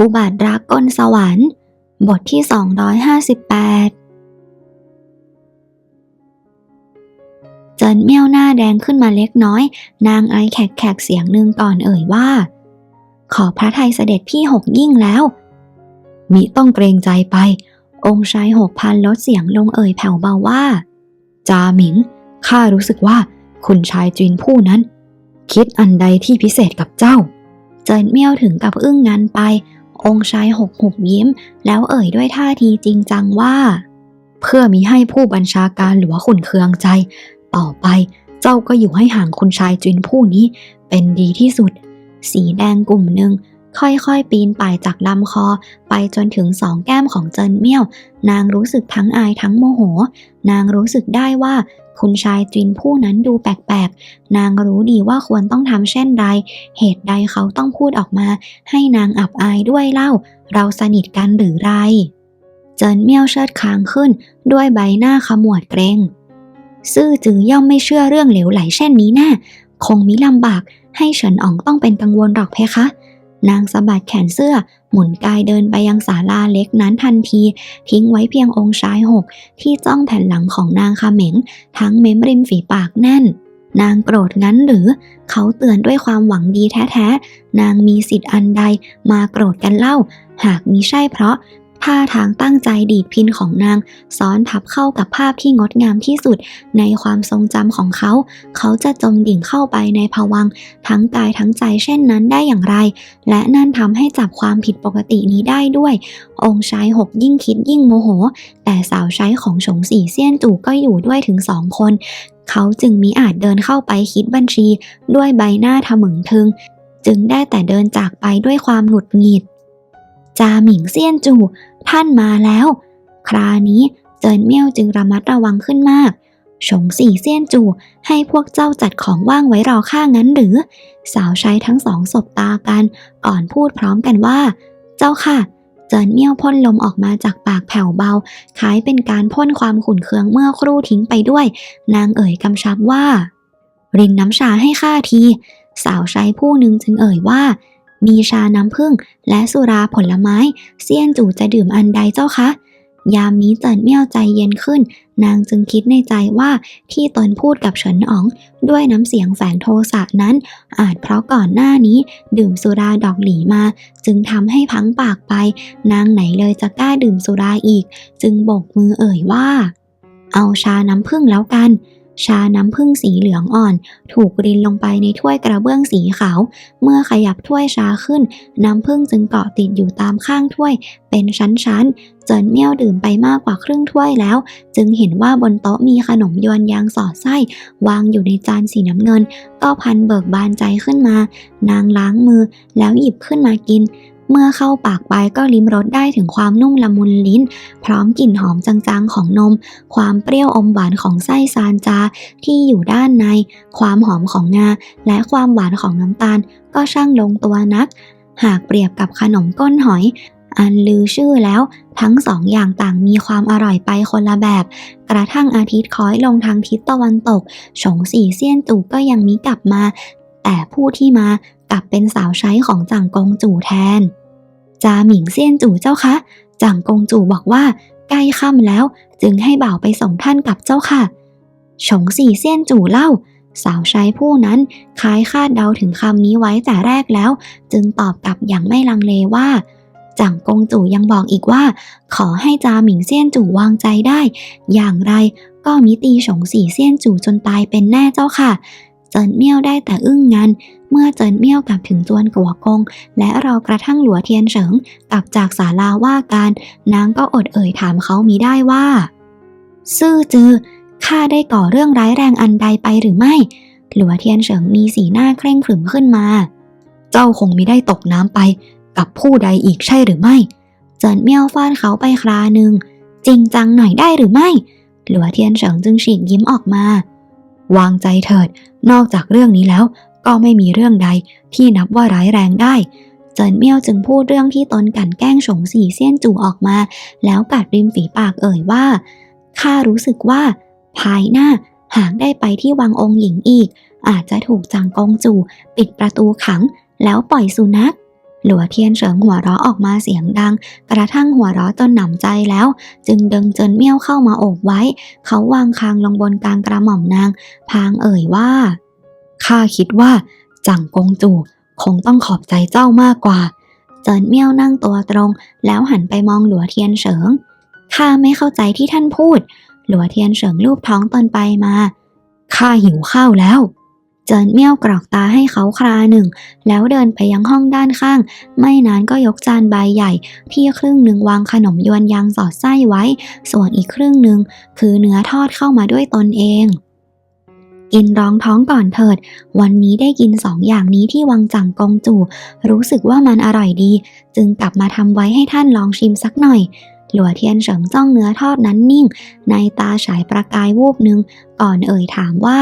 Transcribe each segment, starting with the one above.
อุบัติรักก้นสวรรค์ บทที่ 258 เจินเมี่ยวหน้าแดงขึ้นมาเล็กน้อย นางไอแขกแขกเสียงหนึ่งก่อนเอ่ยว่า ขอพระไทยเสด็จพี่หกยิ่งแล้ว มิต้องเกรงใจไป องค์ชายหกพันลดเสียงลงเอ่ยแผ่วเบาว่า จาหมิง ข้ารู้สึกว่าคุณชายจินผู้นั้น คิดอันใดที่พิเศษกับเจ้า เจินเมี่ยวถึงกับอึ้งงันไป องค์ชายหกหุบยิ้ม แล้วเอ่ยด้วยท่าทีจริงจังว่า เพื่อมิให้ผู้บัญชาการหรือว่าขุนเคืองใจ ต่อไปเจ้าก็อยู่ให้ห่างคุณชายจินผู้นี้ เป็นดีที่สุด สีแดงกลุ่มหนึ่งค่อยๆ ปีนป่ายจากลำคอ ไปจนถึงสองแก้มของเจินเมี่ยว นางรู้สึกทั้งอายทั้งโมโห นางรู้สึกได้ว่าคุณชายจินผู้นั้นดูแปลกๆ นางรู้ดีว่าควรต้องทำเช่นใด เหตุใดเขาต้องพูดออกมา ให้นางอับอายด้วยเล่า เราสนิทกันหรือไร เจินเมี่ยวเชิดคางขึ้น ด้วยใบหน้าขมวดเกรง ซื่อจือย่อมไม่เชื่อเรื่องเหลวไหลเช่นนี้แน่ คงมิลำบากให้เฉินอ๋องต้องเป็นกังวลหรอกเพคะ นางสะบัดแขนเสื้อ หมุนกายเดินไปยังศาลาเล็กนั้นทันที ทิ้งไว้เพียงองค์ชายหก ที่จ้องแผ่นหลังของนางคาเหม็ง ทั้งเม้มริมฝีปากแน่น นางโกรธงั้นหรือ เขาเตือนด้วยความหวังดีแท้ๆ นางมีสิทธิ์อันใดมาโกรธกันเล่า หากมิใช่เพราะ ท่าทางตั้งใจดีดพินของนาง ซ้อนทับเข้ากับภาพที่งดงามที่สุด ในความทรงจำของเขา เขาจะจมดิ่งเข้าไปในภวังทั้งกายทั้งใจเช่นนั้นได้อย่างไร และนั่นทำให้จับความผิดปกตินี้ได้ด้วย องค์ชายหกยิ่งคิดยิ่งโมโห แต่สาวใช้ของฉงสีเซียนจู่ก็อยู่ด้วยถึงสองคน เขาจึงมิอาจเดินเข้าไปคิดบัญชี ด้วยใบหน้าทะมึงทึง จึงได้แต่เดินจากไปด้วยความหงุดหงิดจาหมิงเซียนจู่ ท่านมาแล้ว คราวนี้เจินเมี่ยวจึงระมัดระวังขึ้นมากฉงสี่เซียนจูให้พวกเจ้าจัดของว่างไว้รอข้างั้นหรือ สาวใช้ทั้งสองสบตากันก่อนพูดพร้อมกันว่า เจ้าค่ะ เจินเมี่ยวพ่นลมออกมาจากปากแผ่วเบาคล้ายเป็นการพ่นความขุ่นเคืองเมื่อครู่ทิ้งไปด้วย นางเอ่ยกำชับว่า รินน้ำชาให้ข้าที สาวใช้ผู้หนึ่งจึงเอ่ยว่า มีชาน้ำผึ้งและสุราผลไม้ เซียนจู่จะดื่มอันใดเจ้าคะ ยามนี้เจินเมี่ยวใจเย็นขึ้น นางจึงคิดในใจว่าที่ตนพูดกับเฉินอ๋อง ด้วยน้ำเสียงแฝงโทสะนั้น อาจเพราะก่อนหน้านี้ ดื่มสุราดอกหลีมา จึงทำให้พังปากไป นางไหนเลยจะกล้าดื่มสุราอีก จึงโบกมือเอ่ยว่า เอาชาน้ำผึ้งแล้วกัน ชาน้ำผึ้งสีเหลืองอ่อน ถูกรินลงไปในถ้วยกระเบื้องสีขาว เมื่อขยับถ้วยชาขึ้น น้ำผึ้งจึงเกาะติดอยู่ตามข้างถ้วย เป็นชั้นๆ เจินเมี่ยวดื่มไปมากกว่าครึ่งถ้วยแล้ว จึงเห็นว่าบนโต๊ะมีขนมยวนยางสอดไส้ วางอยู่ในจานสีน้ำเงิน ก็พันเบิกบานใจขึ้นมา นางล้างมือแล้วหยิบขึ้นมากิน เมื่อเข้าปากไปก็ลิ้มรสได้ถึงความนุ่มละมุนลิ้น พร้อมกลิ่นหอมจางๆของนม ความเปรี้ยวอมหวานของไส้ซานจาที่อยู่ด้านใน ความหอมของงา และความหวานของน้ำตาล ก็ช่างลงตัวนัก หากเปรียบกับขนมก้นหอย อันลือชื่อแล้ว ทั้งสองอย่างต่างมีความอร่อยไปคนละแบบ กระทั่งอาทิตย์คล้อยลงทางทิศตะวันตกฉงสี่เซียนตู่ก็ยังมิกลับมา แต่ผู้ที่มากลับเป็นสาวใช้ของจ่างกงจู่แทน จาหมิงเซียนจู่เจ้าคะจ่างกงจู่บอกว่า ใกล้ค่ำแล้ว จึงให้บ่าวไปส่งท่านกับเจ้าค่ะฉงสี่เซียนจู่เล่า สาวใช้ผู้นั้นคล้ายคาดเดาถึงคำนี้ไว้แต่แรกแล้ว จึงตอบกลับอย่างไม่ลังเลว่าจ่างกงจู่ยังบอกอีกว่า ขอให้จาหมิงเซียนจู่วางใจได้ อย่างไรก็มิตีฉงสี่เซียนจู่จนตายเป็นแน่เจ้าค่ะ เจินเมี่ยวได้แต่อึ้งงันเมื่อเจินเมี่ยวกลับถึงจวนกัวกง และรอกระทั่งหลัวเทียนเฉิงกลับจากศาลาว่าการนางก็อดเอ่ยถามเขามีได้ว่า ซื่อจือข้าได้ก่อเรื่องร้ายแรงอันใดไปหรือไม่ หลัวเทียนเฉิงมีสีหน้าเคร่งขรึมขึ้นมา เจ้าคงมิได้ตกน้ำไป กับผู้ใดอีกใช่หรือไม่ เจินเมี่ยวฟาดเขาไปคราหนึ่งจริงจังหน่อยได้หรือไม่ หลัวเทียนเฉิงจึงฉีกยิ้มออกมา วางใจเถิด นอกจากเรื่องนี้แล้ว ก็ไม่มีเรื่องใดที่นับว่าร้ายแรงได้เจินเมี่ยวจึงพูดเรื่องที่ตนกลันแกล้งฉงสีเซียนจู่ออกมา แล้วกัดริมฝีปากเอ่ยว่าข้ารู้สึกว่า ภายหน้าหากได้ไปที่วังองค์หญิงอีก อาจจะถูกจางกองจู่ปิดประตูขัง แล้วปล่อยสุนัข หลัวเทียนเฉิงหัวเราะออกมาเสียงดัง กระทั่งหัวเราะจนหนำใจแล้ว จึงดึงเจินเมี่ยวเข้ามาโอบไว้ เขาวางคางลงบนกลางกระหม่อมนาง พางเอ่ยว่าข้าคิดว่าจังกงจูคงต้องขอบใจเจ้ามากกว่า เจินเมี่ยวนั่งตัวตรง แล้วหันไปมองหลัวเทียนเฉิงข้าไม่เข้าใจที่ท่านพูด หลัวเทียนเฉิงลูบท้องตนไปมาข้าหิวข้าวแล้ว เจินเมี่ยวกรอกตาให้เขาคราหนึ่ง แล้วเดินไปยังห้องด้านข้าง ไม่นานก็ยกจานใบใหญ่ ที่ครึ่งหนึ่งวางขนมยวนยางสอดไส้ไว้ ส่วนอีกครึ่งหนึ่งคือเนื้อทอดเข้ามาด้วยตนเองกินร้องท้องก่อนเถิด วันนี้ได้กินสองอย่างนี้ที่วังจังกงจูรู้สึกว่ามันอร่อยดี จึงกลับมาทำไว้ให้ท่านลองชิมสักหน่อย หลัวเทียนเฉิงจ้องเนื้อทอดนั้นนิ่ง ในตาฉายประกายวูบหนึ่ง ก่อนเอ่ยถามว่า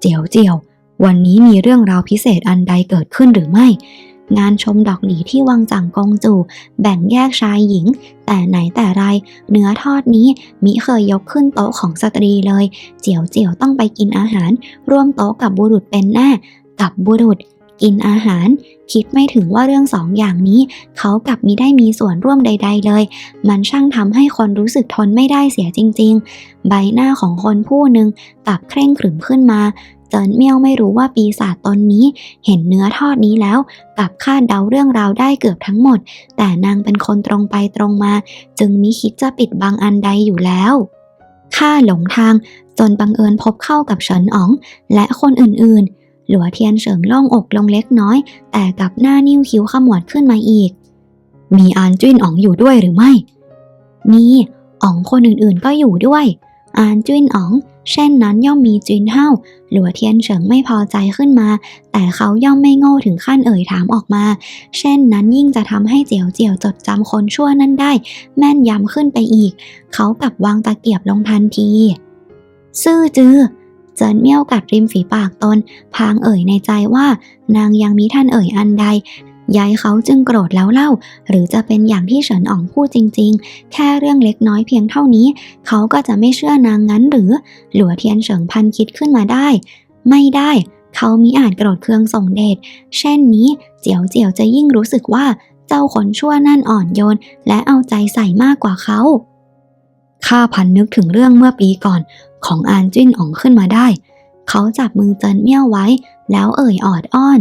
เจียวเจียว วันนี้มีเรื่องราวพิเศษอันใดเกิดขึ้นหรือไม่ งานชมดอกหลีที่วังจังกงจู แบ่งแยกชายหญิง แต่ไหนแต่ไร เนื้อทอดนี้มิเคยยกขึ้นโต๊ะของสตรีเลย เจียวเจียวต้องไปกินอาหาร ร่วมโต๊ะกับบุรุษเป็นแน่กับบุรุษ กินอาหาร คิดไม่ถึงว่าเรื่องสองอย่างนี้ เขากับมิได้มีส่วนร่วมใด ๆ เลย มันช่างทำให้คนรู้สึกทนไม่ได้เสียจริง ๆ ใบหน้าของคนผู้หนึ่งกลับเคร่งขรึมขึ้นมา เจินเมี่ยวไม่รู้ว่าปีศาจตนนี้เห็นเนื้อทอดนี้แล้วกับคาดเดาเรื่องราวได้เกือบทั้งหมด แต่นางเป็นคนตรงไปตรงมา จึงมิคิดจะปิดบังอันใดอยู่แล้วข้าหลงทางจนบังเอิญพบเข้ากับเฉินอ๋อง และคนอื่นๆ หลัวเทียนเฉิงล่องอกลงเล็กน้อย แต่กับหน้านิ้วคิ้วขมวดขึ้นมาอีก มีอานจิ้นอ๋องอยู่ด้วยหรือไม่ มีอ๋องคนอื่นๆก็อยู่ด้วย อานจิ้นอ๋อง เช่นนั้นย่อมมีจินเฮ้าหลัวเทียนเฉิงไม่พอใจขึ้นมา แต่เขาย่อมไม่โง่ถึงขั้นเอ่ยถามออกมา เช่นนั้นยิ่งจะทำให้เจียวเจียวจดจำคนชั่วนั้นได้ แม่นยำขึ้นไปอีก เขากลับวางตะเกียบลงทันที ซื่อจือเจินเมี่ยวกัดริมฝีปากตน พางเอ่ยในใจว่า นางยังมีท่านเอ่ยอันใด ยายเขาจึงโกรธแล้วเล่า หรือจะเป็นอย่างที่เฉินอ๋องพูดจริง ๆ แค่เรื่องเล็กน้อยเพียงเท่านี้ เขาก็จะไม่เชื่อนางงั้นหรือ หลัวเทียนเฉิงพันคิดขึ้นมาได้ ไม่ได้ เขามิอาจโกรธเคืองส่งเดช เช่นนี้ เจียวเจียวจะยิ่งรู้สึกว่าเจ้าคนชั่วนั่นอ่อนโยน และเอาใจใส่มากกว่าเขา ข้าพันนึกถึงเรื่องเมื่อปีก่อน ของอานจิ้นอ๋องขึ้นมาได้ เขาจับมือเจินเมี่ยวไว้ แล้วเอ่ยออดอ้อน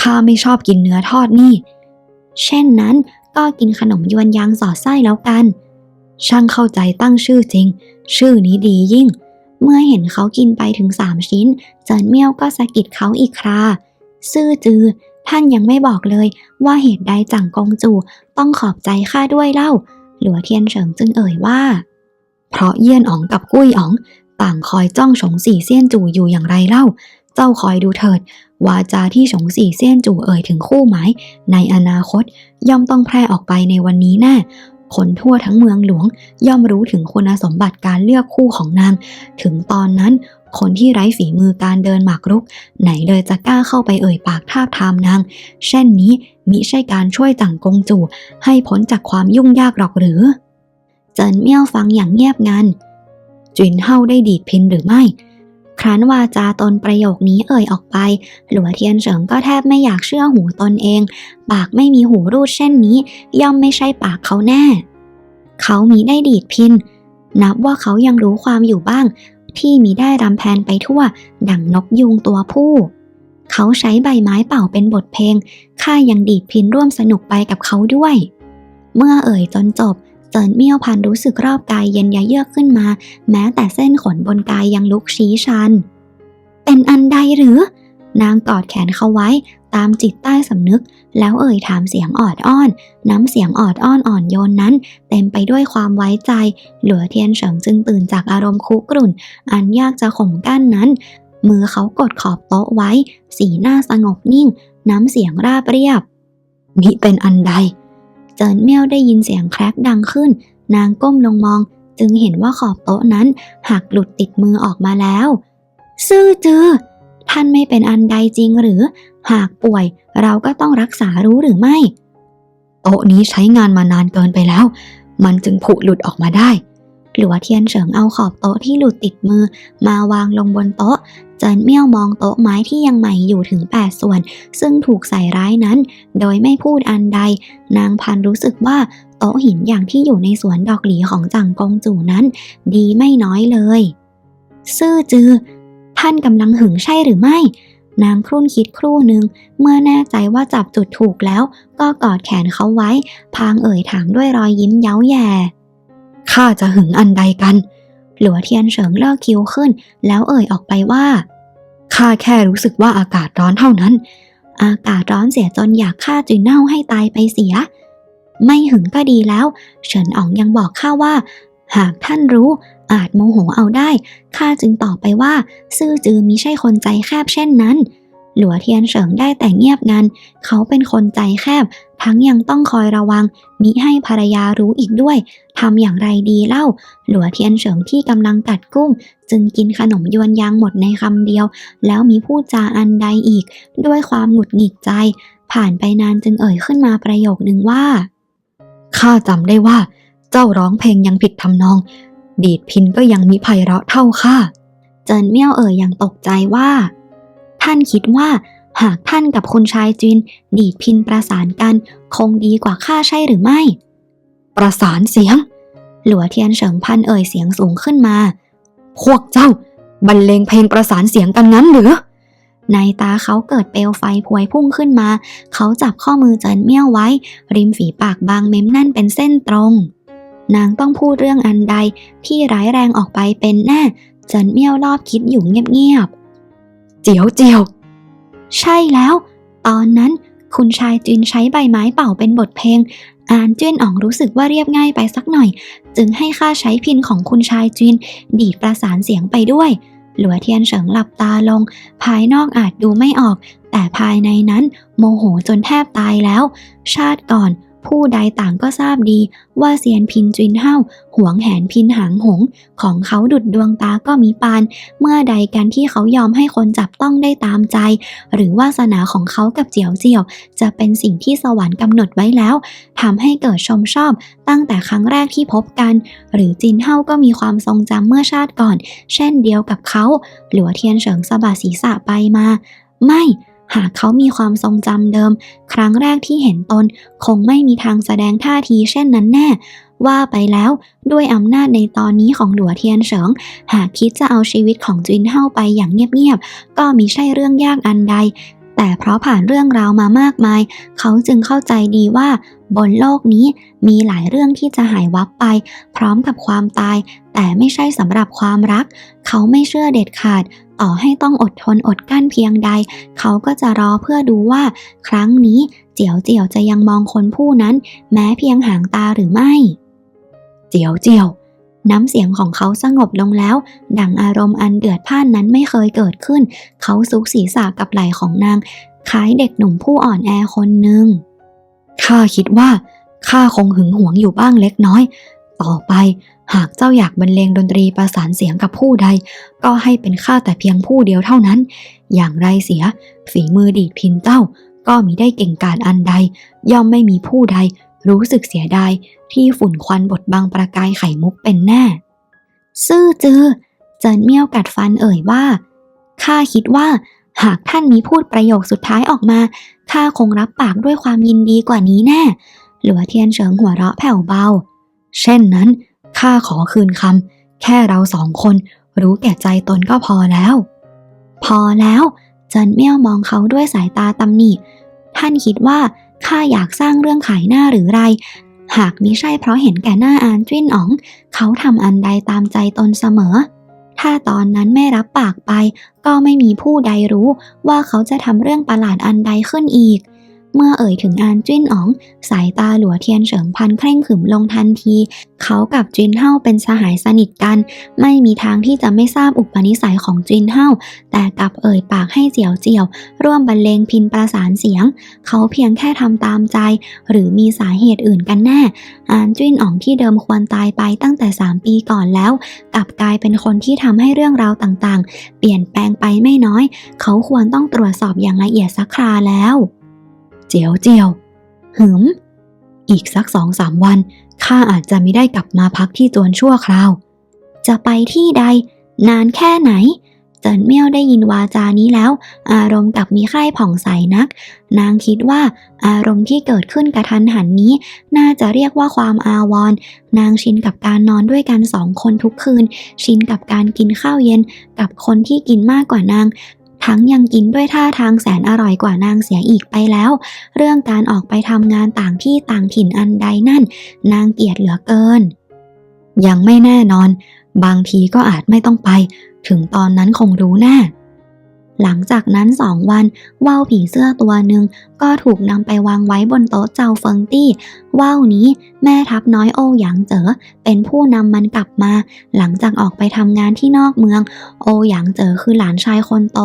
ข้าไม่ชอบกินเนื้อทอดนี่ เช่นนั้นก็กินขนมยวนยางสอดไส้แล้วกัน ช่างเข้าใจตั้งชื่อจริง ชื่อนี้ดียิ่ง เมื่อเห็นเขากินไปถึงสามชิ้น เจินเมี่ยวก็สะกิดเขาอีกครา ซื่อจือ ท่านยังไม่บอกเลยว่าเหตุใดจังกงจูต้องขอบใจข้าด้วยเล่า หลัวเทียนเฉิงจึงเอ่ยว่า เพราะเยี่ยนอ๋องกับกุ้ยอ๋อง ต่างคอยจ้องฉงสี่เซียนจู่อยู่อย่างไรเล่า เจ้าคอยดูเถิด วาจาที่ฉงสี่เซียนจู่เอ่ยถึงคู่หมาย ในอนาคตย่อมต้องแพร่ออกไปในวันนี้แน่คนทั่วทั้งเมืองหลวง ย่อมรู้ถึงคุณสมบัติการเลือกคู่ของนาง ถึงตอนนั้น คนที่ไร้ฝีมือการเดินหมากรุก ไหนเลยจะกล้าเข้าไปเอ่ยปากทาบทามนาง เช่นนี้มิใช่การช่วยจังกงจู่ให้พ้นจากความยุ่งยากหรอกหรือ เจินเมี่ยวฟังอย่างเงียบงันจินเฮาได้ดีดพินหรือไม่ ครั้นวาจาตนประโยคนี้เอ่ยออกไป หลัวเทียนเฉิงก็แทบไม่อยากเชื่อหูตนเอง ปากไม่มีหูรูดเช่นนี้ ย่อมไม่ใช่ปากเขาแน่ เขามีได้ดีดพิน นับว่าเขายังรู้ความอยู่บ้าง ที่มีได้รำแพนไปทั่ว ดังนกยุงตัวผู้ เขาใช้ใบไม้เป่าเป็นบทเพลง ข้ายังดีดพินร่วมสนุกไปกับเขาด้วย เมื่อเอ่ยจนจบ เจินเมี่ยวพันรู้สึกรอบกายเย็นยะเยือกขึ้นมา แม้แต่เส้นขนบนกายยังลุกชี้ชัน เป็นอันใดหรือ นางกอดแขนเขาไว้ตามจิตใต้สำนึก แล้วเอ่ยถามเสียงออดอ้อน น้ำเสียงออดอ้อนอ่อนโยนนั้น เต็มไปด้วยความไว้ใจ หลัวเทียนเฉิงจึงตื่นจากอารมณ์คุกรุ่น อันยากจะข่มกั้นนั้น มือเขากดขอบโต๊ะไว้ สีหน้าสงบนิ่ง น้ำเสียงราบเรียบมิเป็นอันใด เจินเมี่ยวได้ยินเสียงแครกดังขึ้น นางก้มลงมอง จึงเห็นว่าขอบโต๊ะนั้นหักหลุดติดมือออกมาแล้ว ซื่อจือ ท่านไม่เป็นอันใดจริงหรือ หากป่วยเราก็ต้องรักษารู้หรือไม่ โต๊ะนี้ใช้งานมานานเกินไปแล้ว มันจึงผุหลุดออกมาได้หลัวเทียนเฉิงเอาขอบโต๊ะที่หลุดติดมือมาวางลงบนโต๊ะ จินเมี่ยวมองโต๊ะไม้ที่ยังใหม่อยู่ถึง 8 ส่วน ซึ่งถูกใส่ร้ายนั้น โดยไม่พูดอันใด นางพันรู้สึกว่าโต๊ะหินอย่างที่อยู่ในสวนดอกหลีของจังกงจูนั้น ดีไม่น้อยเลย ซื่อจือ ท่านกำลังหึงใช่หรือไม่ นางครุ่นคิดครู่หนึ่ง เมื่อแน่ใจว่าจับจุดถูกแล้ว ก็กอดแขนเขาไว้ พางเอ่ยถามด้วยรอยยิ้มเย้าแย่ข้าจะหึงอันใดกัน หลัวเทียนเฉิงเลิกคิ้วขึ้น แล้วเอ่ยออกไปว่าข้าแค่รู้สึกว่าอากาศร้อนเท่านั้น อากาศร้อนเสียจนอยากฆ่าจุนเน่าให้ตายไปเสีย ไม่หึงก็ดีแล้ว เฉินอ๋องยังบอกข้าว่า หากท่านรู้อาจโมโหเอาได้ข้าจึงตอบไปว่า ซื่อจือมิใช่คนใจแคบเช่นนั้น หลัวเทียนเฉิงได้แต่เงียบงัน เขาเป็นคนใจแคบ ทั้งยังต้องคอยระวัง มิให้ภรรยารู้อีกด้วยทำอย่างไรดีเล่า หลัวเทียนเฉิงที่กำลังกัดกุ้ง จึงกินขนมยวนยางหมดในคำเดียว แล้วมีพูดจาอันใดอีก ด้วยความหงุดหงิดใจ ผ่านไปนานจึงเอ่ยขึ้นมาประโยคนึงว่าข้าจำได้ว่า เจ้าร้องเพลงยังผิดทำนอง ดีดพินก็ยังมีไพเราะเท่าข้าเจินเมี่ยวเอ่ยอย่างตกใจว่า ท่านคิดว่า หากท่านกับคุณชายจินดีดพินประสานกันคงดีกว่าข้าใช่หรือไม่ ประสานเสียง หลัวเทียนเฉิงพันเอ่ยเสียงสูงขึ้นมา พวกเจ้า บรรเลงเพลงประสานเสียงกันงั้นหรือในตาเขาเกิดเปลวไฟพวยพุ่งขึ้นมา เขาจับข้อมือเจินเมี่ยวไว้ ริมฝีปากบางเม้มแน่นเป็นเส้นตรง นางต้องพูดเรื่องอันใดที่ร้ายแรงออกไปเป็นแน่ เจินเมี่ยวรอบคิดอยู่เงียบๆ เจียวเจียว ใช่แล้ว ตอนนั้นคุณชายจินใช้ใบไม้เป่าเป็นบทเพลง อ่านเจี้ยนอ๋องรู้สึกว่าเรียบง่ายไปสักหน่อย จึงให้ข้าใช้พินของคุณชายจิน ดีดประสานเสียงไปด้วย หลัวเทียนเฉิงหลับตาลง ภายนอกอาจดูไม่ออก แต่ภายในนั้น โมโหจนแทบตายแล้ว ชาติก่อน ผู้ใดต่างก็ทราบดีว่าเซียนพินจินเฮาหวงแหนพินหางหง ของเขาดุดดวงตาก็มีปาน เมื่อใดกันที่เขายอมให้คนจับต้องได้ตามใจ หรือวาสนาของเขากับเจียวเจียว จะเป็นสิ่งที่สวรรค์กำหนดไว้แล้วทำให้เกิดชมชอบตั้งแต่ครั้งแรกที่พบกัน หรือจินเฮาก็มีความทรงจำเมื่อชาติก่อน เช่นเดียวกับเขา หลัวเทียนเฉิงสะบัดศีรษะไปมา ไม่ หากเขามีความทรงจำเดิม ครั้งแรกที่เห็นตน คงไม่มีทางแสดงท่าทีเช่นนั้นแน่ ว่าไปแล้วด้วยอำนาจในตอนนี้ของหลัวเทียนเฉิง หากคิดจะเอาชีวิตของจินเฮาไปอย่างเงียบๆ ก็มิใช่เรื่องยากอันใด แต่เพราะผ่านเรื่องราวมามากมาย เขาจึงเข้าใจดีว่า บนโลกนี้มีหลายเรื่องที่จะหายวับไป พร้อมกับความตาย แต่ไม่ใช่สำหรับความรัก เขาไม่เชื่อเด็ดขาด ต่อให้ต้องอดทนอดกั้นเพียงใด เขาก็จะรอเพื่อดูว่า ครั้งนี้เจียวเจียวจะยังมองคนผู้นั้น แม้เพียงหางตาหรือไม่ เจียวเจียวน้ำเสียงของเขาสงบลงแล้ว ดังอารมณ์อันเดือดพ่านนั้นไม่เคยเกิดขึ้น เขาซุกศีรษะกับไหล่ของนางคล้ายเด็กหนุ่มผู้อ่อนแอคนหนึ่งข้าคิดว่าข้าคงหึงหวงอยู่บ้างเล็กน้อย ต่อไป หากเจ้าอยากบรรเลงดนตรีประสานเสียงกับผู้ใด ก็ให้เป็นข้าแต่เพียงผู้เดียวเท่านั้น อย่างไรเสีย ฝีมือดีดพินเจ้า ก็มิได้เก่งกาจอันใด ย่อมไม่มีผู้ใด รู้สึกเสียดายที่ฝุ่นควันบดบังประกายไข่มุกเป็นแน่ ซื่อจือเจินเมี่ยวกัดฟันเอ่ยว่าข้าคิดว่า หากท่านมีพูดประโยคสุดท้ายออกมาข้าคงรับปากด้วยความยินดีกว่านี้แน่ หลัวเทียนเฉิงหัวเราะแผ่วเบา เช่นนั้น ข้าขอคืนคำแค่เราสองคน รู้แก่ใจตนก็พอแล้ว พอแล้วเจินเมี่ยวมองเขาด้วยสายตาตำหนิท่านคิดว่าข้าอยากสร้างเรื่องขายหน้าหรือไร หากมิใช่เพราะเห็นแก่หน้าอานจิ้นอ๋อง เขาทำอันใดตามใจตนเสมอ ถ้าตอนนั้นไม่รับปากไป ก็ไม่มีผู้ใดรู้ว่าเขาจะทำเรื่องประหลาดอันใดขึ้นอีก เมื่อเอ่ยถึงอานจิ้นอ๋อง สายตาหลัวเทียนเฉิงพันเคร่งขึมลงทันที เขากับจินเฮาเป็นสหายสนิทกัน ไม่มีทางที่จะไม่ทราบอุปนิสัยของจินเฮาแต่กลับเอ่ยปากให้เจียวเจียว ร่วมบรรเลงพินประสานเสียง เขาเพียงแค่ทำตามใจ หรือมีสาเหตุอื่นกันแน่ อานจิ้นอ๋องที่เดิมควรตายไปตั้งแต่ 3 ปีก่อนแล้ว กลับกลายเป็นคนที่ทำให้เรื่องราวต่างๆ เปลี่ยนแปลงไปไม่น้อย เขาควรต้องตรวจสอบอย่างละเอียดสักคราแล้ว เจียวเจียวหึมอีกสักสองสามวัน ข้าอาจจะไม่ได้กลับมาพักที่จวนชั่วคราว จะไปที่ใด นานแค่ไหน เจินเมี่ยวได้ยินวาจานี้แล้ว อารมณ์กลับมีใครผ่องใสนัก นางคิดว่าอารมณ์ที่เกิดขึ้นกระทันหันนี้ น่าจะเรียกว่าความอาวรณ์นางชินกับการนอนด้วยกันสองคนทุกคืน ชินกับการกินข้าวเย็นกับคนที่กินมากกว่านาง ทั้งยังกินด้วยท่าทางแสนอร่อยกว่านางเสียอีกไปแล้ว เรื่องการออกไปทำงานต่างที่ต่างถิ่นอันใดนั่น นางเกลียดเหลือเกิน ยังไม่แน่นอน บางทีก็อาจไม่ต้องไป ถึงตอนนั้นคงรู้แน่ หลังจากนั้นสองวันว่าวผีเสื้อตัวหนึ่งก็ถูกนำไปวางไว้บนโต๊ะเจ้าเฟิงตี้ว่าวนี้แม่ทัพน้อยโอหยางเจ๋อเป็นผู้นำมันกลับมา หลังจากออกไปทำงานที่นอกเมือง โอหยางเจ๋อคือหลานชายคนโต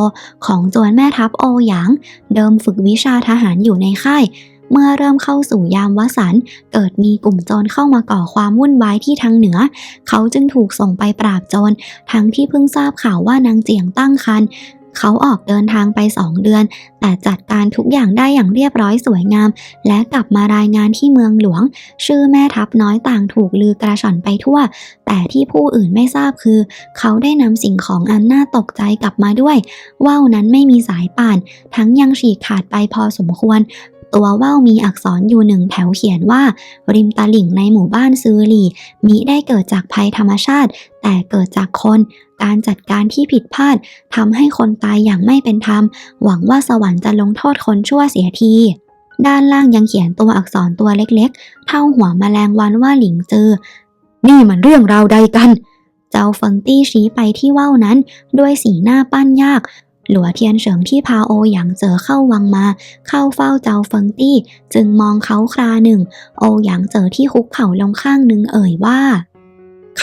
ของจวนแม่ทัพโอหยาง เดิมฝึกวิชาทหารอยู่ในค่ายเมื่อเริ่มเข้าสู่ยามวสันเกิดมีกลุ่มโจรเข้ามาก่อความวุ่นวายที่ทางเหนือ เขาจึงถูกส่งไปปราบโจร ทั้งที่เพิ่งทราบข่าวว่านางเจียงตั้งครรภ์ เขาออกเดินทางไปสองเดือน แต่จัดการทุกอย่างได้อย่างเรียบร้อยสวยงาม และกลับมารายงานที่เมืองหลวง ชื่อแม่ทัพน้อยต่างถูกลือกระชอนไปทั่ว แต่ที่ผู้อื่นไม่ทราบคือ เขาได้นำสิ่งของอันน่าตกใจกลับมาด้วย ว่าวนั้นไม่มีสายป่าน ทั้งยังฉีกขาดไปพอสมควร ตัวว่าวมีอักษรอยู่หนึ่งแถวเขียนว่า ริมตลิ่งในหมู่บ้านซือหลี่มิได้เกิดจากภัยธรรมชาติ แต่เกิดจากคนการจัดการที่ผิดพลาดทำให้คนตายอย่างไม่เป็นธรรม หวังว่าสวรรค์จะลงโทษคนชั่วเสียทีด้านล่างยังเขียนตัวอักษรตัวเล็กๆ เท่าหัวแมลงวันว่าหลิงจือนี่มันเรื่องราวใดกัน เจ้าเฟิงตี้ชี้ไปที่ว่าวนั้น ด้วยสีหน้าปั้นยาก หลัวเทียนเฉิงที่พาโอหยางเจอเข้าวังมา เข้าเฝ้าเจ้าเฟิงตี้ จึงมองเขาคราหนึ่ง โอหยางเจอที่คุกเข่าลงข้างหนึ่งเอ่ยว่า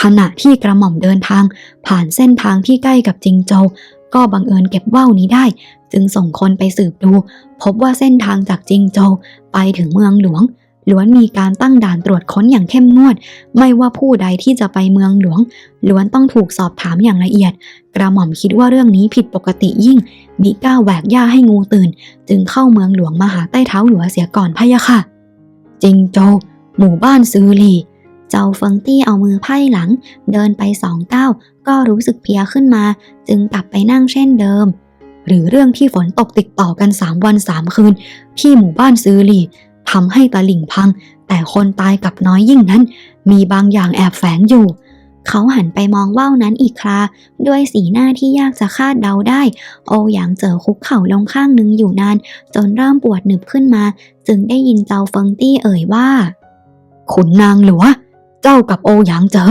ขณะที่กระหม่อมเดินทาง ผ่านเส้นทางที่ใกล้กับจิงโจวก็บังเอิญเก็บว่าวนี้ได้ จึงส่งคนไปสืบดู พบว่าเส้นทางจากจิงโจวไปถึงเมืองหลวง ล้วนมีการตั้งด่านตรวจค้นอย่างเข้มงวด ไม่ว่าผู้ใดที่จะไปเมืองหลวง ล้วนต้องถูกสอบถามอย่างละเอียด กระหม่อมคิดว่าเรื่องนี้ผิดปกติยิ่ง มิกล้าแหวกย่าให้งูตื่น จึงเข้าเมืองหลวงมาหาใต้เท้าหลัวเสียก่อนพะยะค่ะ จิงโจวหมู่บ้านซือหลีเจ้าเฟิงตี้เอามือไพ่หลัง เดินไปสองก้าวก็รู้สึกเพียขึ้นมา จึงกลับไปนั่งเช่นเดิม หรือเรื่องที่ฝนตกติดต่อกันสามวันสามคืน ที่หมู่บ้านซือหลี ทำให้ตะลิ่งพัง แต่คนตายกับน้อยยิ่งนั้น มีบางอย่างแอบแฝงอยู่ เขาหันไปมองว่าวนั้นอีกครา ด้วยสีหน้าที่ยากจะคาดเดาได้ โอหยางเจอคุกเข่าลงข้างหนึ่งอยู่นาน จนเริ่มปวดหนึบขึ้นมา จึงได้ยินเจ้าเฟิงตี้เอ่ยว่า ขุนนางหลัว เจ้ากับโอหยางเจอ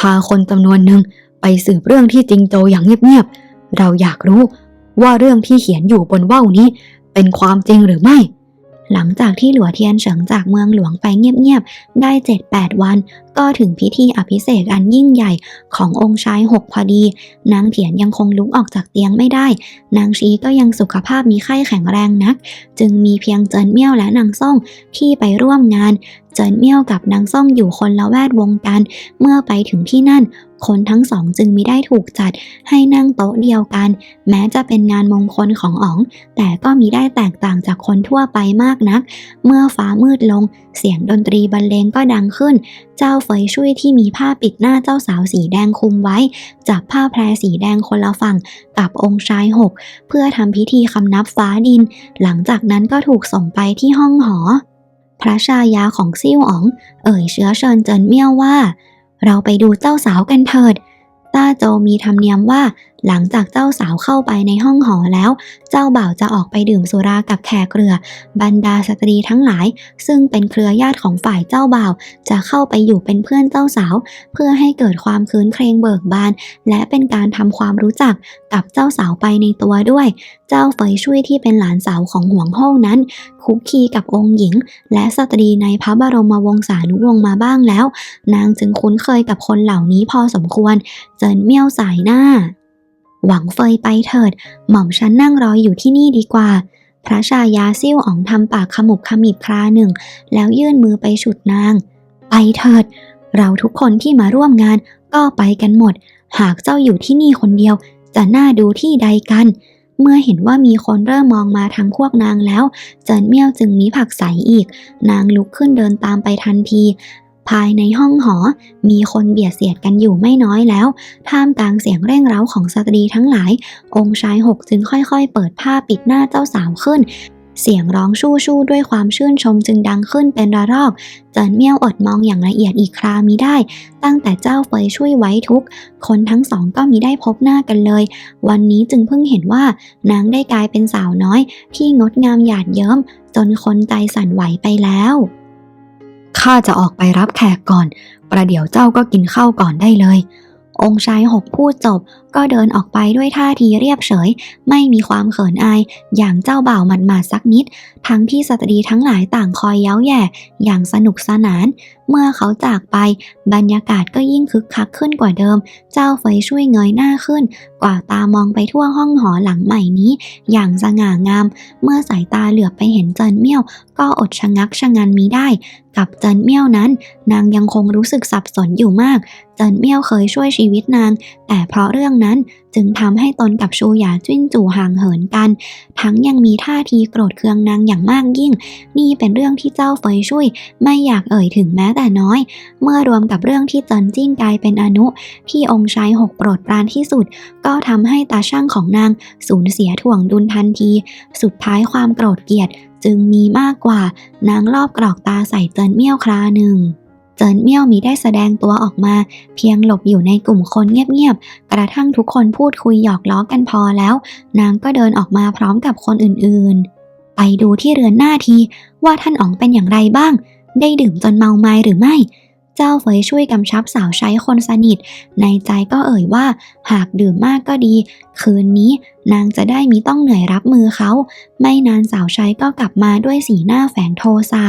พาคนจำนวนหนึ่งไปสืบเรื่องที่จริงโจอย่างเงียบๆ เราอยากรู้ว่าเรื่องที่เขียนอยู่บนว่าวนี้เป็นความจริงหรือไม่ หลังจากที่หลัวเทียนเฉิงจากเมืองหลวงไปเงียบๆ ได้ 7-8 วัน ก็ถึงพิธีอภิเษกอันยิ่งใหญ่ขององค์ชายหกพอดี นางเถียนยังคงลุกออกจากเตียงไม่ได้ นางชีก็ยังสุขภาพมีไข้แข็งแรงนัก จึงมีเพียงเจินเมี่ยวและนางซ่องที่ไปร่วมงาน เจินเมี่ยวกับนางซ่องอยู่คนละแวดวงกัน เมื่อไปถึงที่นั่น คนทั้งสองจึงมิได้ถูกจัดให้นั่งโต๊ะเดียวกัน แม้จะเป็นงานมงคลของอ๋อง แต่ก็มิได้แตกต่างจากคนทั่วไปมากนัก เมื่อฟ้ามืดลง เสียงดนตรีบรรเลงก็ดังขึ้น เจ้าเฟยช่วยที่มีผ้าปิดหน้าเจ้าสาวสีแดงคลุมไว้ จับผ้าแพรสีแดงคนละฝั่งกับองค์ชายหกเพื่อทำพิธีคำนับฟ้าดิน หลังจากนั้นก็ถูกส่งไปที่ห้องหอ พระชายาของซิ่วอ๋อง เอ่ยเชื้อเชิญเจินเมี่ยวว่า เราไปดูเจ้าสาวกันเถิดต้าโจมีธรรมเนียมว่า หลังจากเจ้าสาวเข้าไปในห้องหอแล้ว เจ้าบ่าวจะออกไปดื่มสุรากับแขกเรือบรรดาสตรีทั้งหลาย ซึ่งเป็นเครือญาติของฝ่ายเจ้าบ่าว จะเข้าไปอยู่เป็นเพื่อนเจ้าสาว เพื่อให้เกิดความคืนเครงเบิกบาน และเป็นการทำความรู้จักกับเจ้าสาวไปในตัวด้วย เจ้าเฟยช่วยที่เป็นหลานสาวของห่วงโฮงนั้น คุกคีกับองค์หญิง และสตรีในพระบรมวงศานุวงศ์มาบ้างแล้ว นางจึงคุ้นเคยกับคนเหล่านี้พอสมควร เจินเมี่ยวสายหน้า หวังเฟยไปเถิด หม่อมฉันนั่งรออยู่ที่นี่ดีกว่า พระชายาซิ่วอ๋องทำปากขมุบขมิบคราหนึ่ง แล้วยื่นมือไปฉุดนาง ไปเถิด เราทุกคนที่มาร่วมงานก็ไปกันหมด หากเจ้าอยู่ที่นี่คนเดียว จะน่าดูที่ใดกัน เมื่อเห็นว่ามีคนเริ่มมองมาทางพวกนางแล้ว เจินเมี่ยวจึงมีผักใสอีก นางลุกขึ้นเดินตามไปทันที ภายในห้องหอ มีคนเบียดเสียดกันอยู่ไม่น้อยแล้ว ท่ามกลางเสียงเร่งเร้าของสตรีทั้งหลาย องค์ชายหกจึงค่อยๆ เปิดผ้าปิดหน้าเจ้าสาวขึ้น เสียงร้องชู่ชู่ด้วยความชื่นชมจึงดังขึ้นเป็นระลอก เจินเมี่ยวอดมองอย่างละเอียดอีกครามิได้ ตั้งแต่เจ้าเฟยช่วยไว้ทุก คนทั้งสองก็มิได้พบหน้ากันเลย วันนี้จึงเพิ่งเห็นว่านางได้กลายเป็นสาวน้อย ที่งดงามหยาดเยิ้มจนคนใจสั่นไหวไปแล้ว ข้าจะออกไปรับแขกก่อน ประเดี๋ยวเจ้าก็กินข้าวก่อนได้เลย องค์ชายหกพูดจบ ก็เดินออกไปด้วยท่าทีเรียบเฉย ไม่มีความเขินอาย อย่างเจ้าบ่าวหมัดๆสักนิด ทั้งที่สตรีทั้งหลายต่างคอยเย้าแย่ อย่างสนุกสนาน เมื่อเขาจากไป บรรยากาศก็ยิ่งคึกคักขึ้นกว่าเดิม เจ้าเฟยช่วยเงยหน้าขึ้น กว่าตามองไปทั่วห้องหอหลังใหม่นี้ อย่างสง่างาม เมื่อสายตาเหลือบไปเห็นเจินเมี่ยว ก็อดชะงักชะงันมิได้ กับเจินเมี่ยวนั้น นางยังคงรู้สึกสับสนอยู่มาก เจินเมี่ยวเคยช่วยชีวิตนาง แต่เพราะเรื่องนั้นจึงทำให้ตนกับชูหยาจิ้นจู่ห่างเหินกัน ทั้งยังมีท่าทีโกรธเคืองนางอย่างมากยิ่ง นี่เป็นเรื่องที่เจ้าเฟยช่วยไม่อยากเอ่ยถึงแม้แต่น้อย เมื่อรวมกับเรื่องที่เจินจิ้งกลายเป็นอนุ ที่องค์ชายหกโปรดปรานที่สุด ก็ทำให้ตาช่างของนางสูญเสียถ่วงดุลทันที สุดท้ายความโกรธเกลียดจึงมีมากกว่านางรอบกรอกตาใส่เจินเมี่ยวคราหนึ่ง เจินเมี่ยวมีได้แสดงตัวออกมา เพียงหลบอยู่ในกลุ่มคนเงียบๆ กระทั่งทุกคนพูดคุยหยอกล้อกันพอแล้ว นางก็เดินออกมาพร้อมกับคนอื่นๆ ไปดูที่เรือนหน้าทีว่าท่านอ๋องเป็นอย่างไรบ้าง ได้ดื่มจนเมาไม้หรือไม่ เจ้าเฟยช่วยกำชับสาวใช้คนสนิท ในใจก็เอ่ยว่า หากดื่มมากก็ดี คืนนี้นางจะได้มีต้องเหนื่อยรับมือเขา ไม่นานสาวใช้ก็กลับมาด้วยสีหน้าแฝงโทสะ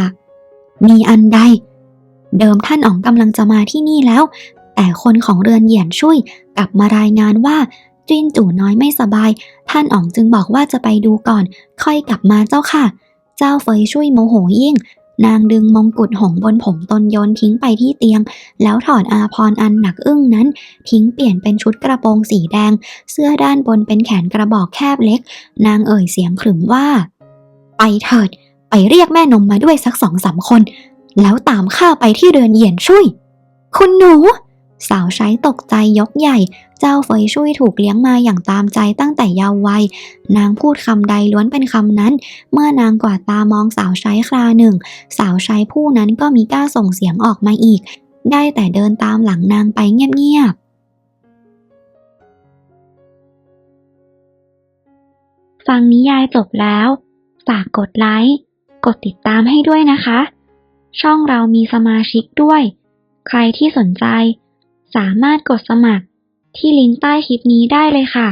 มีอันใด เดิมท่านอ๋องกำลังจะมาที่นี่แล้ว แต่คนของเรือนเหยียนช่วยกลับมารายงานว่าจิ้นจู่น้อยไม่สบาย ท่านอ๋องจึงบอกว่าจะไปดูก่อน ค่อยกลับมาเจ้าค่ะ เจ้าเฟยช่วยโมโหยิ่ง นางดึงมงกุฎหงบนผมตนโยนทิ้งไปที่เตียง แล้วถอดอาพรอันหนักอึ้งนั้น ทิ้งเปลี่ยนเป็นชุดกระโปรงสีแดง เสื้อด้านบนเป็นแขนกระบอกแคบเล็ก นางเอ่ยเสียงขรึมว่า ไปเถิด ไปเรียกแม่นมมาด้วยสักสองสามคน แล้วตามข้าไปที่เรือนเหยียนช่วยคุณหนู สาวใช้ตกใจยกใหญ่ เจ้าเฟยช่วยถูกเลี้ยงมาอย่างตามใจตั้งแต่เยาว์วัย นางพูดคำใดล้วนเป็นคำนั้น เมื่อนางกวาดตามองสาวใช้คราหนึ่ง สาวใช้ผู้นั้นก็มีกล้าส่งเสียงออกมาอีก ได้แต่เดินตามหลังนางไปเงียบๆ ฟังนิยายจบแล้ว ฝากกดไลค์ กดติดตามให้ด้วยนะคะ ช่องเรามีสมาชิกด้วย ใครที่สนใจ สามารถกดสมัครที่ลิงก์ใต้คลิปนี้ได้เลยค่ะ